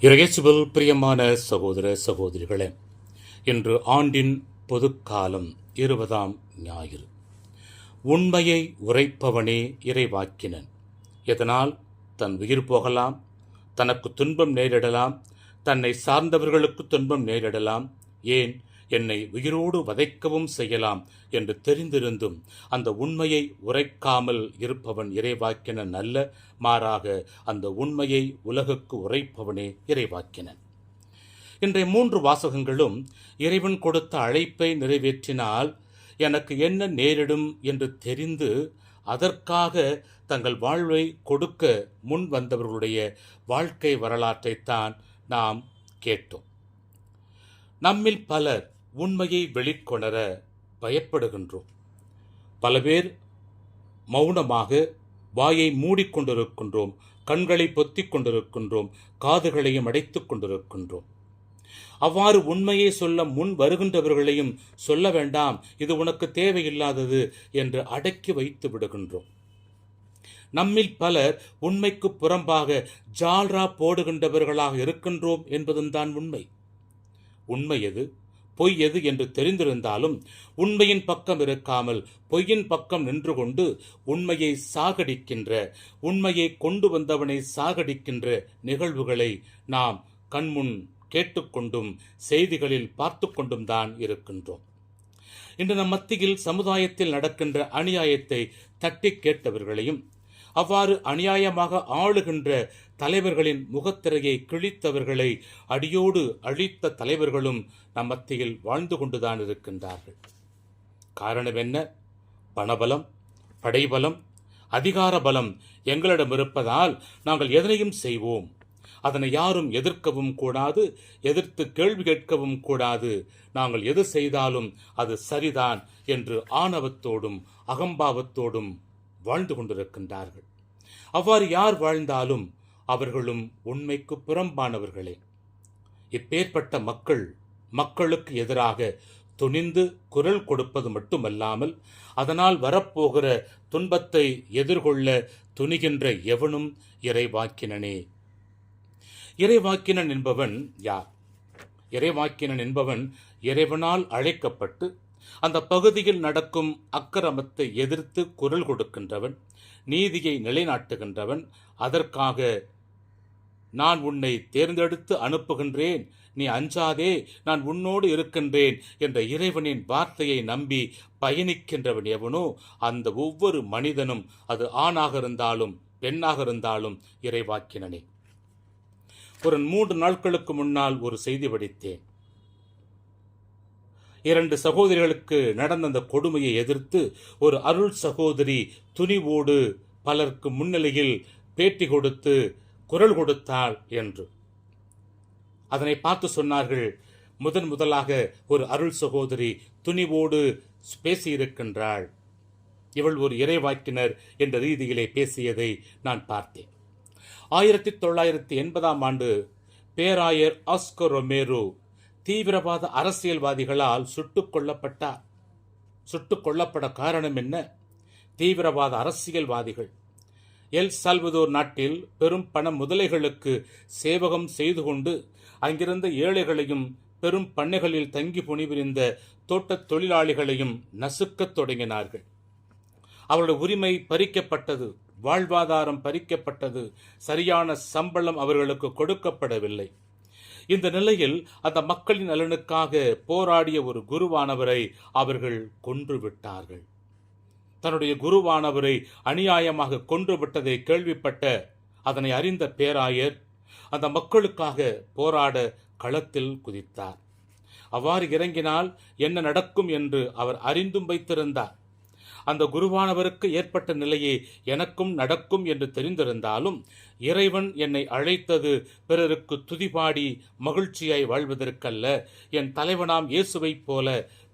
இறையேசுவில் பிரியமான சகோதர சகோதரிகளே இன்று ஆண்டின் பொதுக்காலம் இருபதாம் ஞாயிறு. உண்மையை உரைப்பவனே இறைவாக்கினன். எதனால்? தன் உயிர் போகலாம் தனக்கு துன்பம் நேரிடலாம் தன்னை சார்ந்தவர்களுக்கு துன்பம் நேரிடலாம் ஏன் என்னை உயிரோடு வதைக்கவும் செய்யலாம் என்று தெரிந்திருந்தும் அந்த உண்மையை உரைக்காமல் இருப்பவன் இறைவாக்கினன் அல்ல மாறாக அந்த உண்மையை உலகுக்கு உரைப்பவனே இறைவாக்கினன். இன்றைய மூன்று வாசகங்களும் இறைவன் கொடுத்த அழைப்பை நிறைவேற்றினால் எனக்கு என்ன நேரிடும் என்று தெரிந்து அதற்காக தங்கள் வாழ்வை கொடுக்க முன் வந்தவர்களுடைய வாழ்க்கை வரலாற்றைத்தான் நாம் கேட்டோம். நம்மில் பலர் உண்மையை வெளிக்கொணர பயப்படுகின்றோம். பல பேர் மௌனமாக வாயை மூடிக்கொண்டிருக்கின்றோம் கண்களை பொத்திக் கொண்டிருக்கின்றோம் காதுகளையும் அடைத்துக் கொண்டிருக்கின்றோம். அவ்வாறு உண்மையை சொல்ல முன் வருகின்றவர்களையும் சொல்ல வேண்டாம் இது உனக்கு தேவையில்லாதது என்று அடக்கி வைத்து விடுகின்றோம். நம்மில் பலர் உண்மைக்கு புறம்பாக ஜால்ரா போடுகின்றவர்களாக இருக்கின்றோம் என்பதும் தான் உண்மை. உண்மை எது? பொய் எது என்று தெரிந்திருந்தாலும் உண்மையின் பக்கம் இருக்காமல் பொய்யின் பக்கம் நின்று கொண்டு உண்மையை சாகடிக்கின்ற உண்மையை கொண்டு வந்தவனை சாகடிக்கின்ற நிகழ்வுகளை நாம் கண்முன் கேட்டுக்கொண்டும் செய்திகளில் பார்த்து கொண்டும் தான் இருக்கின்றோம். இன்று நம் மத்தியில் சமுதாயத்தில் நடக்கின்ற அநியாயத்தை தட்டி கேட்டவர்களையும் அவ்வாறு அநியாயமாக ஆளுகின்ற தலைவர்களின் முகத்திரையை கிழித்தவர்களை அடியோடு அழித்த தலைவர்களும் நம் மத்தியில் வாழ்ந்து கொண்டுதான் இருக்கின்றார்கள். காரணம் என்ன? பணபலம் படைபலம் அதிகார பலம் எங்களிடம் இருப்பதால் நாங்கள் எதனையும் செய்வோம். அதனை யாரும் எதிர்க்கவும் கூடாது எதிர்த்து கேள்வி கேட்கவும் கூடாது. நாங்கள் எது செய்தாலும் அது சரிதான் என்று ஆணவத்தோடும் அகம்பாவத்தோடும் வாழ்ந்து கொண்டிருக்கின்றார்கள். அவ்வாறு யார் வாழ்ந்தாலும் அவர்களும் உண்மைக்கு புறம்பானவர்களே. இப்பேற்பட்ட மக்கள் மக்களுக்கு எதிராக துணிந்து குரல் கொடுப்பது மட்டுமல்லாமல் அதனால் வரப்போகிற துன்பத்தை எதிர்கொள்ள துணிகின்ற எவனும் இறைவாக்கினனே. இறைவாக்கினன் என்பவன் யார்? இறைவாக்கினன் என்பவன் இறைவனால் அழைக்கப்பட்டு அந்த பகுதியில் நடக்கும் அக்கிரமத்தை எதிர்த்து குரல் கொடுக்கின்றவன் நீதியை நிலைநாட்டுகின்றவன். அதற்காக நான் உன்னை தேர்ந்தெடுத்து அனுப்புகின்றேன். நீ அஞ்சாதே நான் உன்னோடு இருக்கின்றேன் என்ற இறைவனின் வார்த்தையை நம்பி பயணிக்கின்றவன் எவனோ அந்த ஒவ்வொரு மனிதனும் அது ஆணாக இருந்தாலும் பெண்ணாக இருந்தாலும் இறைவாக்கினனே. ஒரு மூன்று நாட்களுக்கு முன்னால் ஒரு செய்தி படித்தேன். இரண்டு சகோதரிகளுக்கு நடந்த அந்த கொடுமையை எதிர்த்து ஒரு அருள் சகோதரி துணிவோடு பலருக்கு முன்னிலையில் பேட்டி கொடுத்து குரல் கொடுத்தாள் என்று. அதனை பார்த்து சொன்னார்கள் முதன் முதலாக ஒரு அருள் சகோதரி துணிவோடு பேசியிருக்கின்றாள். இவள் ஒரு இறைவாக்கினர் என்ற ரீதியிலே பேசியதை நான் பார்த்தேன். ஆயிரத்தி தொள்ளாயிரத்தி எண்பதாம் ஆண்டு பேராயர் ஆஸ்கர் ரொமேரோ தீவிரவாத அரசியல்வாதிகளால் சுட்டுக் கொல்லப்பட்டார் சுட்டுக் கொல்லப்பட காரணம் என்ன? தீவிரவாத அரசியல்வாதிகள். எல் சால்வதோர் நாட்டில் பெரும் பண முதலைகளுக்கு சேவகம் செய்து கொண்டு அங்கிருந்த ஏழைகளையும் பெரும் பண்ணைகளில் தங்கி புனிபுரிந்த தோட்டத் தொழிலாளிகளையும் நசுக்கத் தொடங்கினார்கள். அவருடைய உரிமை பறிக்கப்பட்டது வாழ்வாதாரம் பறிக்கப்பட்டது சரியான சம்பளம் அவர்களுக்கு கொடுக்கப்படவில்லை. இந்த நிலையில் அந்த மக்களின் நலனுக்காக போராடிய ஒரு குருவானவரை அவர்கள் கொன்று விட்டார்கள் தன்னுடைய குருவானவரை அநியாயமாக கொன்று விட்டதை கேள்விப்பட்ட அதனை அறிந்த பேராயர் அந்த மக்களுக்காக போராட களத்தில் குதித்தார். அவ்வாறு இறங்கினால் என்ன நடக்கும் என்று அவர் அறிந்தும் வைத்திருந்தார். அந்த குருவானவருக்கு ஏற்பட்ட நிலையே எனக்கும் நடக்கும் என்று தெரிந்திருந்தாலும் இறைவன் என்னை அழைத்தது பிறருக்கு துதிபாடி மகிழ்ச்சியாய் வாழ்வதற்கல்ல. என் தலைவனாம் இயேசுவைப் போல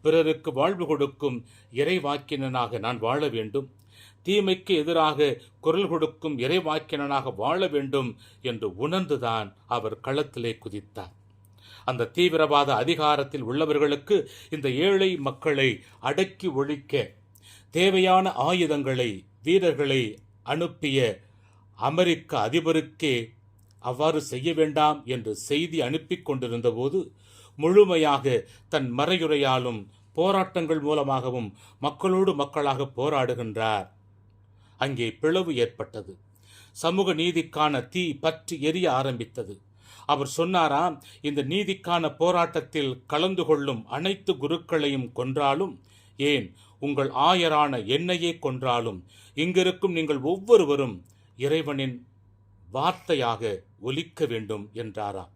பிறருக்கு வாழ்வு கொடுக்கும் இறைவாக்கினனாக நான் வாழ வேண்டும். தீமைக்கு எதிராக குரல் கொடுக்கும் இறைவாக்கினனாக வாழ வேண்டும் என்று உணர்ந்துதான் அவர் களத்திலே குதித்தார். அந்த தீவிரவாத அதிகாரத்தில் உள்ளவர்களுக்கு இந்த ஏழை மக்களை அடக்கி ஒழிக்க தேவையான ஆயுதங்களை வீரர்களை அனுப்பிய அமெரிக்க அதிபருக்கே அவ்வாறு செய்ய வேண்டாம் என்று செய்தி அனுப்பி கொண்டிருந்தபோது முழுமையாக தன் மறையுரையாலும் போராட்டங்கள் மூலமாகவும் மக்களோடு மக்களாக போராடுகின்றார். அங்கே பிளவு ஏற்பட்டது. சமூக நீதிக்கான தீ பற்றி எரிய ஆரம்பித்தது. அவர் சொன்னாராம் இந்த நீதிக்கான போராட்டத்தில் கலந்து கொள்ளும் அனைத்து குருக்களையும் கொன்றாலும் ஏன் உங்கள் ஆயரான என்னையே கொன்றாலும் இங்கிருக்கும் நீங்கள் ஒவ்வொருவரும் இறைவனின் வார்த்தையாக ஒலிக்க வேண்டும் என்றாராம்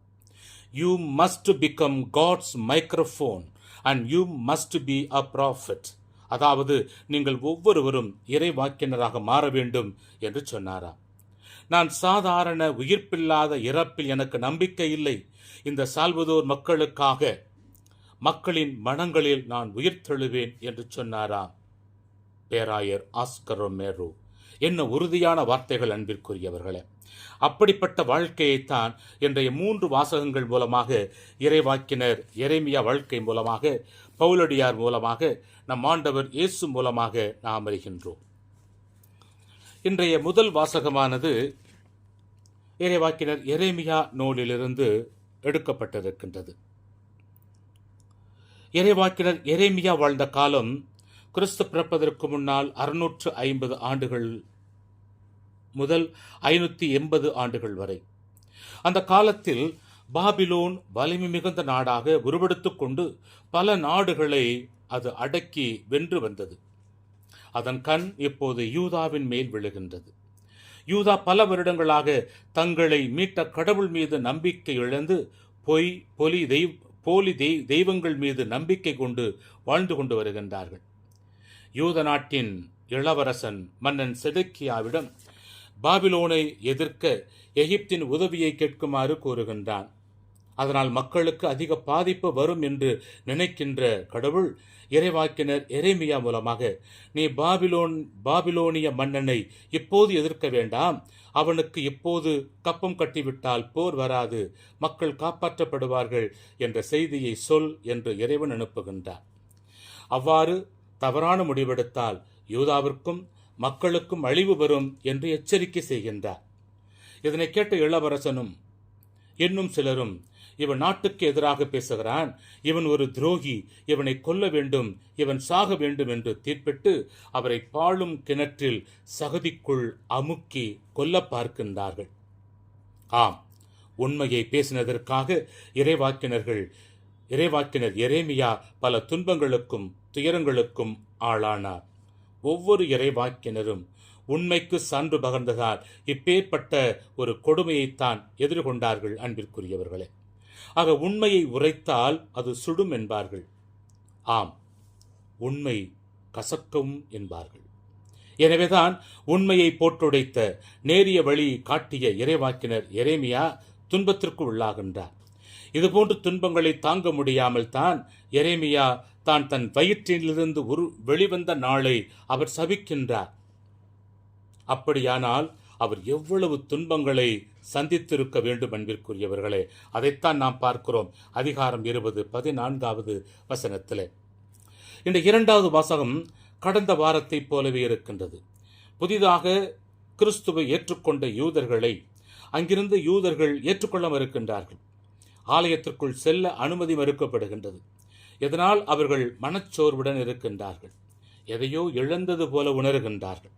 you must become God's microphone and you must be a prophet அதாவது நீங்கள் ஒவ்வொருவரும் இறைவாக்கினராக மாற வேண்டும் என்று சொன்னாரா? நான் சாதாரண உயிர்ப்பில்லாத இறப்பில் எனக்கு நம்பிக்கை இல்லை. இந்த சால்வதோர் மக்களுக்காக மக்களின் மனங்களில் நான் உயிர்த்தெழுவேன் என்று சொன்னாராம். பேராயர் ஆஸ்கர் மேரு என்ன உறுதியான வார்த்தைகள் அன்பிற்குரியவர்களே. அப்படிப்பட்ட வாழ்க்கையைத்தான் இன்றைய மூன்று வாசகங்கள் மூலமாக இறைவாக்கினர் இறைமியா வாழ்க்கை மூலமாக பவுலடியார் மூலமாக நம் ஆண்டவர் இயேசு மூலமாக நாம் அறிகின்றோம். இன்றைய முதல் வாசகமானது இறைவாக்கினர் எரேமியா நூலிலிருந்து எடுக்கப்பட்டிருக்கின்றது. இறைவாக்கினர் எரேமியா வாழ்ந்த காலம் கிறிஸ்து பிறப்பதற்கு முன்னால் அறுநூற்று ஐம்பது ஆண்டுகள் முதல் ஐநூற்றி எண்பது ஆண்டுகள் வரை. அந்த காலத்தில் பாபிலோன் வலிமை மிகுந்த நாடாக உருவெடுத்து கொண்டு பல நாடுகளை அது அடக்கி வென்று வந்தது. அதன் கண் இப்போது யூதாவின் மேல் விழுகின்றது. யூதா பல வருடங்களாக தங்களை மீட்ட கடவுள் மீது நம்பிக்கை இழந்து பொய் பொலி தெய்வ போலி தெய் தெய்வங்கள் மீது நம்பிக்கை கொண்டு வாழ்ந்து கொண்டு வருகின்றார்கள். யூத நாட்டின் இளவரசன் மன்னன் செதக்கியாவிடம் பாபிலோனை எதிர்க்க எகிப்தின் உதவியை கேட்குமாறு கூறுகின்றான். அதனால் மக்களுக்கு அதிக பாதிப்பு வரும் என்று நினைக்கின்ற கடவுள் இறைவாக்கினர் எரேமியா மூலமாக நீ பாபிலோன் பாபிலோனிய மன்னனை இப்போது எதிர்க்க வேண்டாம். அவனுக்கு இப்போது கப்பம் கட்டிவிட்டால் போர் வராது. மக்கள் காப்பாற்றப்படுவார்கள் என்ற செய்தியை சொல் என்று இறைவன் அனுப்புகின்றார் அவ்வாறு தவறான முடிவெடுத்தால் யூதாவிற்கும் மக்களுக்கும் அழிவு வரும் என்று எச்சரிக்கை செய்கின்றார். இதனை கேட்ட இளவரசனும் இன்னும் சிலரும் இவன் நாட்டுக்கு எதிராக பேசுகிறான். இவன் ஒரு துரோகி. இவனை கொல்ல வேண்டும். இவன் சாக வேண்டும் என்று தீர்ப்பிட்டு அவரை பாழும் கிணற்றில் சகதிக்குள் அமுக்கி கொல்ல பார்க்கின்றார்கள். ஆம் உண்மையை பேசினதற்காக இறைவாக்கினர்கள் இறைவாக்கினர் எரேமியா பல துன்பங்களுக்கும் துயரங்களுக்கும் ஆளானார். ஒவ்வொரு இறைவாக்கினரும் உண்மைக்கு சான்று பகர்ந்ததால் இப்பேற்பட்ட ஒரு கொடுமையைத்தான் எதிர்கொண்டார்கள் அன்பிற்குரியவர்களே. ஆக உண்மையை உரைத்தால் அது சுடும் என்பார்கள். ஆம் உண்மை கசக்கும் என்பார்கள். எனவேதான் உண்மையை போட்டுடைத்த நேரிய வழி காட்டிய இறைவாக்கினர் எரேமியா துன்பத்திற்கு உள்ளாகின்றார். இதுபோன்று துன்பங்களை தாங்க முடியாமல் தான் எரேமியா தான் தன் வயிற்றிலிருந்து உரு வெளிவந்த நாளை அவர் சபிக்கின்றார். அப்படியானால் அவர் எவ்வளவு துன்பங்களை சந்தித்திருக்க வேண்டும் அன்பிற்குரியவர்களே அதைத்தான் நாம் பார்க்கிறோம். அதிகாரம் இருபது பதினான்காவது வசனத்திலே. இந்த இரண்டாவது வாசகம் கடந்த வாரத்தைப் போலவே இருக்கின்றது. புதிதாக கிறிஸ்துவை ஏற்றுக்கொண்ட யூதர்களை அங்கிருந்து யூதர்கள் ஏற்றுக்கொள்ள மறுக்கின்றார்கள் ஆலயத்திற்குள் செல்ல அனுமதி மறுக்கப்படுகின்றது. இதனால் அவர்கள் மனச்சோர்வுடன் இருக்கின்றார்கள். எதையோ இழந்தது போல உணர்கின்றார்கள்.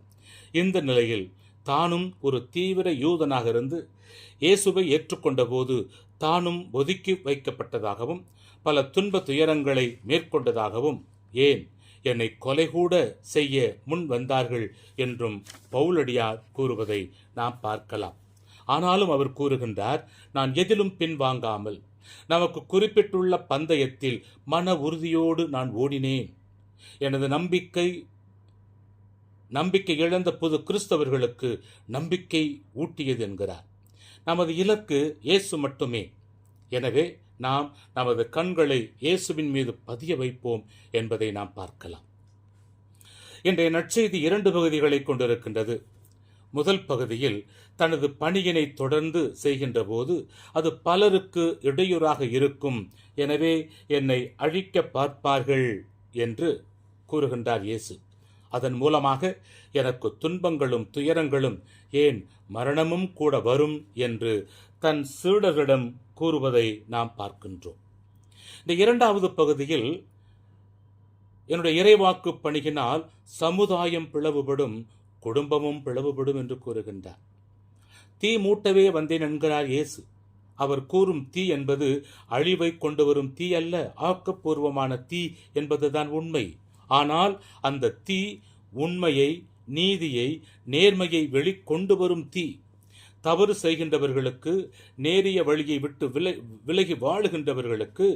இந்த நிலையில் தானும் ஒரு தீவிர யூதனாக இருந்து இயேசுவை ஏற்றுக்கொண்டபோது தானும் ஒதுக்கி வைக்கப்பட்டதாகவும் பல துன்ப துயரங்களை மேற்கொண்டதாகவும் ஏன் என்னை கொலை கூட செய்ய முன் வந்தார்கள் என்றும் பவுலடியார் கூறுவதை நாம் பார்க்கலாம். ஆனாலும் அவர் கூறுகின்றார் நான் எதிலும் பின்வாங்காமல் நமக்கு குறிப்பிட்டுள்ள பந்தயத்தில் மன உறுதியோடு நான் ஓடினேன். எனது நம்பிக்கை நம்பிக்கை இழந்த புது கிறிஸ்தவர்களுக்கு நம்பிக்கை ஊட்டியது என்கிறார். நமது இலக்கு இயேசு மட்டுமே. எனவே நாம் நமது கண்களை இயேசுவின் மீது பதிய வைப்போம் என்பதை நாம் பார்க்கலாம். இன்றைய நற்செய்தி இரண்டு பகுதிகளை கொண்டிருக்கின்றது. முதல் பகுதியில் தனது பணியினை தொடர்ந்து செய்கின்ற போது அது பலருக்கு இடையூறாக இருக்கும். எனவே என்னை அழிக்க பார்ப்பார்கள் என்று கூறுகின்றார் இயேசு. அதன் மூலமாக எனக்கு துன்பங்களும் துயரங்களும் ஏன் மரணமும் கூட வரும் என்று தன் சீடர்களிடம் கூறுவதை நாம் பார்க்கின்றோம். இந்த இரண்டாவது பகுதியில் என்னுடைய இறைவாக்கு பணியினால் சமுதாயம் பிளவுபடும் குடும்பமும் பிளவுபடும் என்று கூறுகின்றார். தீ மூட்டவே வந்தேன் என்கிறார் இயேசு. அவர் கூறும் தீ என்பது அழிவை கொண்டு வரும் தீ அல்ல ஆக்கப்பூர்வமான தீ என்பதுதான் உண்மை. ஆனால் அந்த தீ உண்மையை நீதியை நேர்மையை வெளிக்கொண்டு வரும் தீ. தவறு செய்கின்றவர்களுக்கு நேரிய வழியை விட்டு வில விலகி வாழுகின்றவர்களுக்கு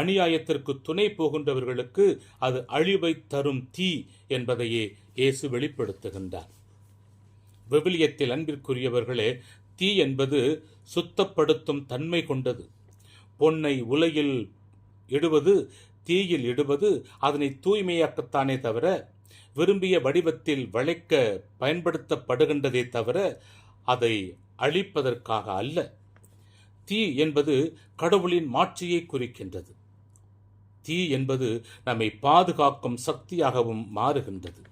அநியாயத்திற்கு துணை போகின்றவர்களுக்கு அது அழிவை தரும் தீ என்பதையே இயேசு வெளிப்படுத்துகின்றார். விவிலியத்தில் அன்பிற்குரியவர்களே தீ என்பது சுத்தப்படுத்தும் தன்மை கொண்டது. பொன்னை உலையில் இடுவது தீயில் இடுவது அதனை தூய்மையாக்கத்தானே தவிர விரும்பிய வடிவத்தில் வளைக்க பயன்படுத்தப்படுகின்றதே தவிர அதை அழிப்பதற்காக அல்ல. தீ என்பது கடவுளின் மாட்சியை குறிக்கின்றது. தீ என்பது நம்மை பாதுகாக்கும் சக்தியாகவும் மாறுகின்றது.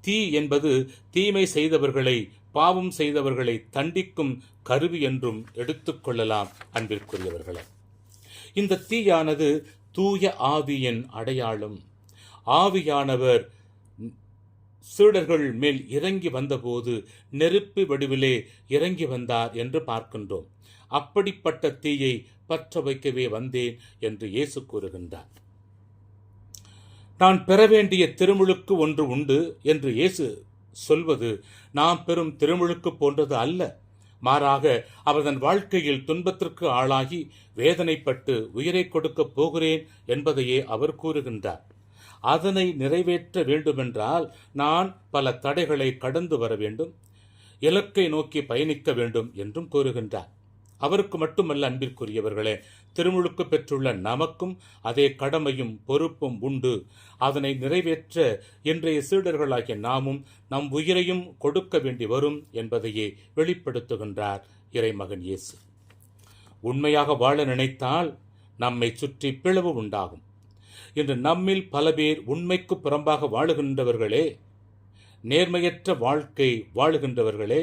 தீ என்பது தீமை செய்தவர்களை பாவம் செய்தவர்களை தண்டிக்கும் கருவி என்றும் எடுத்துக்கொள்ளலாம் அன்பிற்குரியவர்களே. இந்த தீயானது தூய ஆவியின் அடையாளம். ஆவியானவர் சீடர்கள் மேல் இறங்கி வந்தபோது நெருப்பு வடிவிலே இறங்கி வந்தார் என்று பார்க்கின்றோம். அப்படிப்பட்ட தீயை பற்ற வைக்கவே வந்தேன் என்று இயேசு கூறுகின்றார். நான் பெற வேண்டிய திருமுழுக்கு ஒன்று உண்டு என்று இயேசு சொல்வது நாம் பெறும் திருமுழுக்கு போன்றது அல்ல. மாறாக அவர் தன் வாழ்க்கையில் துன்பத்திற்கு ஆளாகி வேதனைப்பட்டு உயிரை கொடுக்கப் போகிறேன் என்பதையே அவர் கூறுகின்றார். அதனை நிறைவேற்ற வேண்டுமென்றால் நான் பல தடைகளை கடந்து வர வேண்டும். இலக்கை நோக்கி பயணிக்க வேண்டும் என்றும் கூறுகின்றார். அவருக்கு மட்டுமல்ல அன்பிற்குரியவர்களே திருமுழுக்கு பெற்றுள்ள நமக்கும் அதே கடமையும் பொறுப்பும் உண்டு. அதனை நிறைவேற்ற இன்றைய சீடர்களாகிய நாமும் நம் உயிரையும் கொடுக்க வேண்டி வரும் என்பதையே வெளிப்படுத்துகின்றார் இறைமகன் இயேசு. உண்மையாக வாழ நினைத்தால் நம்மை சுற்றி பிளவு உண்டாகும். இன்று நம்மில் பல பேர் உண்மைக்கு புறம்பாக வாழுகின்றவர்களே நேர்மையற்ற வாழ்க்கை வாழுகின்றவர்களே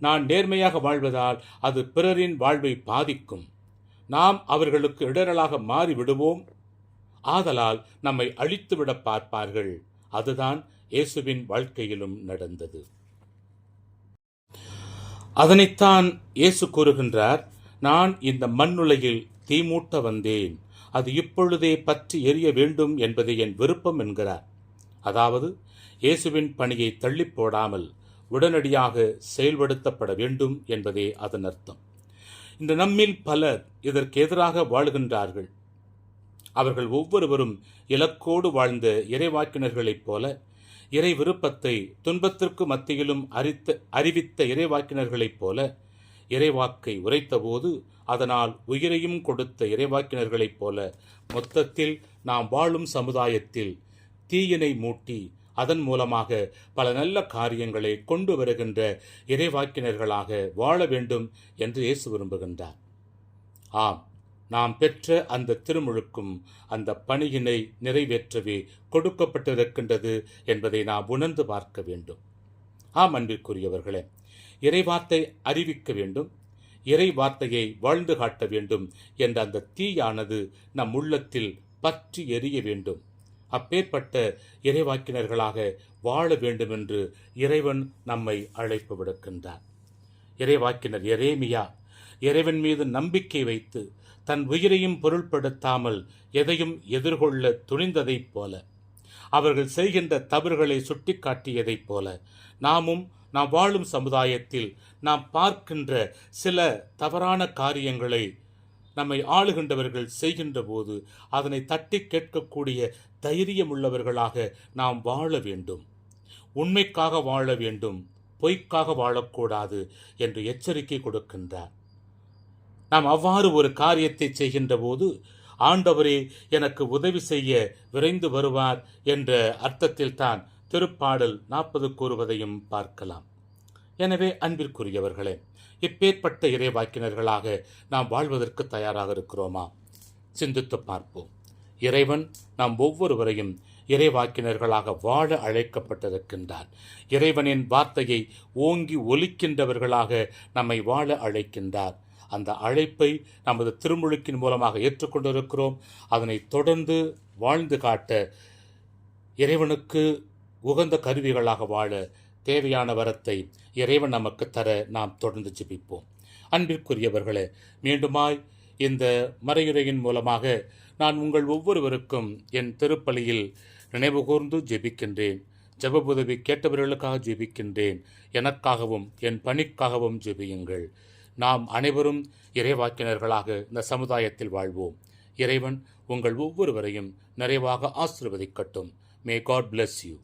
நான் நேர்மையாக வாழ்வதால் அது பிறரின் வாழ்வை பாதிக்கும். நாம் அவர்களுக்கு இடரலாக மாறிவிடுவோம். ஆதலால் நம்மை அழித்துவிட பார்ப்பார்கள். அதுதான் இயேசுவின் வாழ்க்கையிலும் நடந்தது. அதனைத்தான் இயேசு கூறுகின்றார் நான் இந்த மண்ணுலகில் தீமூட்ட வந்தேன். அது இப்பொழுதே பற்றி எரிய வேண்டும் என்பது என் விருப்பம் என்கிறார். அதாவது இயேசுவின் பணியை தள்ளிப் போடாமல் உடனடியாக செயல்படுத்தப்பட வேண்டும் என்பதே அதன் அர்த்தம். இந்த நம்மில் பலர் இதற்கு எதிராக வாழ்கின்றார்கள். அவர்கள் ஒவ்வொருவரும் இலக்கோடு வாழ்ந்த இறைவாக்கினர்களைப் போல இறை விருப்பத்தை துன்பத்திற்கு மத்தியிலும் அறித்த அறிவித்த இறைவாக்கினர்களைப் போல இறைவாக்கை உரைத்தபோது அதனால் உயிரையும் கொடுத்த இறைவாக்கினர்களைப் போல மொத்தத்தில் நாம் வாழும் சமுதாயத்தில் தீயினை மூட்டி அதன் மூலமாக பல நல்ல காரியங்களை கொண்டு வருகின்ற இறைவாக்கினர்களாக வாழ வேண்டும் என்று இயேசு விரும்புகின்றார். ஆம் நாம் பெற்ற அந்த திருமுழுக்கும் அந்த பணியினை நிறைவேற்றவே கொடுக்கப்பட்டிருக்கின்றது என்பதை நாம் உணர்ந்து பார்க்க வேண்டும். ஆம் அன்பிற்குரியவர்களே இறைவார்த்தை அறிவிக்க வேண்டும் இறை வார்த்தையை வாழ்ந்து காட்ட வேண்டும் என்ற அந்த தீயானது நம் உள்ளத்தில் பற்றி எரிய வேண்டும். அப்பேற்பட்ட இறைவாக்கினர்களாக வாழ வேண்டுமென்று இறைவன் நம்மை அழைப்பு விடுக்கின்றார். இறைவாக்கினர் எரேமியா இறைவன் மீது நம்பிக்கை வைத்து தன் உயிரையும் பொருள்படுத்தாமல் எதையும் எதிர்கொள்ள துணிந்ததைப் போல அவர்கள் செய்கின்ற தவறுகளை சுட்டிக்காட்டியதைப் போல நாமும் நாம் வாழும் சமுதாயத்தில் நாம் பார்க்கின்ற சில தவறான காரியங்களை நம்மை ஆளுகின்றவர்கள் செய்கின்ற போது அதனை தட்டி கேட்கக்கூடிய தைரியமுள்ளவர்களாக நாம் வாழ வேண்டும். உண்மைக்காக வாழ வேண்டும் பொய்க்காக வாழக்கூடாது என்று எச்சரிக்கை கொடுக்கின்றார். நாம் அவ்வாறு ஒரு காரியத்தை செய்கின்ற போது ஆண்டவரே எனக்கு உதவி செய்ய விரைந்து வருவார் என்ற அர்த்தத்தில் தான் திருப்பாடல் நாற்பது கூறுவதையும் பார்க்கலாம். எனவே அன்பிற்குரியவர்களே இப்பேற்பட்ட இறைவாக்கினர்களாக நாம் வாழ்வதற்கு தயாராக இருக்கிறோமா? சிந்தித்து பார்ப்போம். இறைவன் நாம் ஒவ்வொருவரையும் இறைவாக்கினர்களாக வாழ அழைக்கப்பட்டிருக்கின்றார். இறைவனின் வார்த்தையை ஓங்கி ஒலிக்கின்றவர்களாக நம்மை வாழ அழைக்கின்றார். அந்த அழைப்பை நமது திருமுழுக்கின் மூலமாக ஏற்றுக்கொண்டிருக்கிறோம். அதனை தொடர்ந்து வாழ்ந்து காட்ட இறைவனுக்கு உகந்த கருவிகளாக வாழ தேவையான வரத்தை இறைவன் நமக்கு தர நாம் தொடர்ந்து ஜெபிப்போம். அன்பிற்குரியவர்களே மீண்டுமாய் இந்த மறையுரையின் மூலமாக நான் உங்கள் ஒவ்வொருவருக்கும் என் திருப்பலியில் நினைவுகூர்ந்து ஜெபிக்கின்றேன். ஜெப உதவி கேட்டவர்களுக்காக ஜெபிக்கின்றேன். எனக்காகவும் என் பணிக்காகவும் ஜெபியுங்கள். நாம் அனைவரும் இறைவாக்கினர்களாக இந்த சமுதாயத்தில் வாழ்வோம். இறைவன் உங்கள் ஒவ்வொருவரையும் நிறைவாக ஆசிர்வதிக்கட்டும். May God bless you